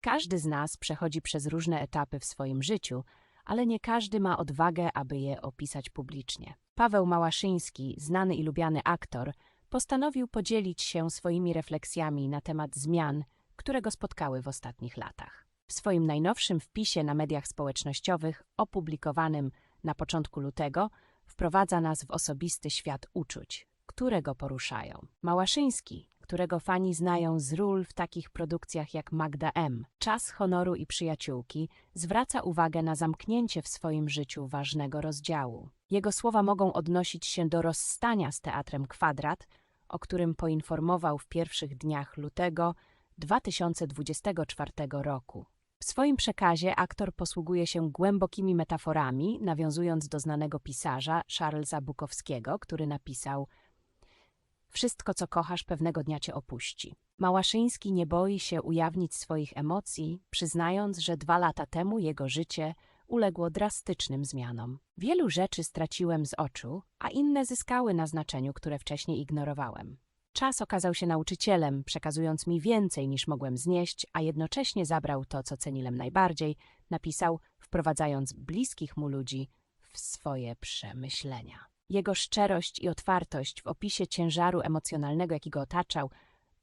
Każdy z nas przechodzi przez różne etapy w swoim życiu, ale nie każdy ma odwagę, aby je opisać publicznie. Paweł Małaszyński, znany i lubiany aktor, postanowił podzielić się swoimi refleksjami na temat zmian, które go spotkały w ostatnich latach. W swoim najnowszym wpisie na mediach społecznościowych, opublikowanym na początku lutego, wprowadza nas w osobisty świat uczuć, które go poruszają. Małaszyński, którego fani znają z ról w takich produkcjach jak Magda M., Czas honoru i przyjaciółki, zwraca uwagę na zamknięcie w swoim życiu ważnego rozdziału. Jego słowa mogą odnosić się do rozstania z Teatrem Kwadrat, o którym poinformował w pierwszych dniach lutego 2024 roku. W swoim przekazie aktor posługuje się głębokimi metaforami, nawiązując do znanego pisarza Charlesa Bukowskiego, który napisał Wszystko, co kochasz, pewnego dnia cię opuści. Małaszyński nie boi się ujawnić swoich emocji, przyznając, że dwa lata temu jego życie uległo drastycznym zmianom. Wielu rzeczy straciłem z oczu, a inne zyskały na znaczeniu, które wcześniej ignorowałem. Czas okazał się nauczycielem, przekazując mi więcej niż mogłem znieść, a jednocześnie zabrał to, co ceniłem najbardziej, napisał, wprowadzając bliskich mu ludzi w swoje przemyślenia. Jego szczerość i otwartość w opisie ciężaru emocjonalnego, jaki go otaczał,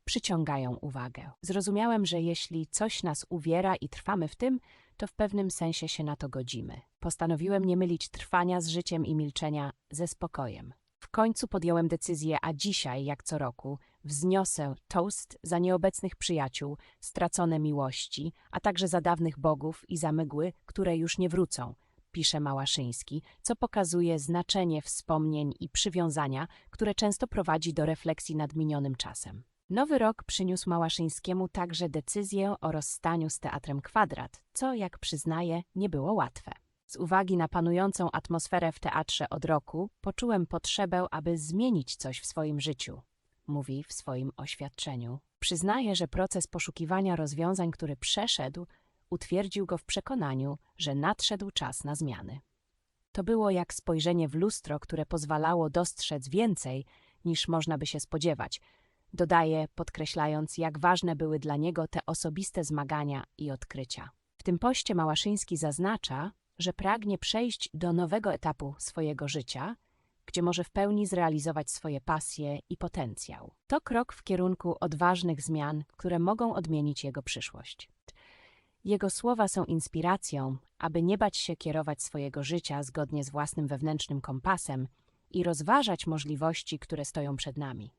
przyciągają uwagę. Zrozumiałem, że jeśli coś nas uwiera i trwamy w tym, to w pewnym sensie się na to godzimy. Postanowiłem nie mylić trwania z życiem i milczenia ze spokojem. W końcu podjąłem decyzję, a dzisiaj, jak co roku, wzniosę toast za nieobecnych przyjaciół, stracone miłości, a także za dawnych bogów i zamygły, które już nie wrócą, pisze Małaszyński, co pokazuje znaczenie wspomnień i przywiązania, które często prowadzi do refleksji nad minionym czasem. Nowy rok przyniósł Małaszyńskiemu także decyzję o rozstaniu z Teatrem Kwadrat, co, jak przyznaje, nie było łatwe. Z uwagi na panującą atmosferę w teatrze od roku, poczułem potrzebę, aby zmienić coś w swoim życiu, mówi w swoim oświadczeniu. Przyznaje, że proces poszukiwania rozwiązań, który przeszedł, utwierdził go w przekonaniu, że nadszedł czas na zmiany. To było jak spojrzenie w lustro, które pozwalało dostrzec więcej, niż można by się spodziewać. Dodaje, podkreślając, jak ważne były dla niego te osobiste zmagania i odkrycia. W tym poście Małaszyński zaznacza, że pragnie przejść do nowego etapu swojego życia, gdzie może w pełni zrealizować swoje pasje i potencjał. To krok w kierunku odważnych zmian, które mogą odmienić jego przyszłość. Jego słowa są inspiracją, aby nie bać się kierować swojego życia zgodnie z własnym wewnętrznym kompasem i rozważać możliwości, które stoją przed nami.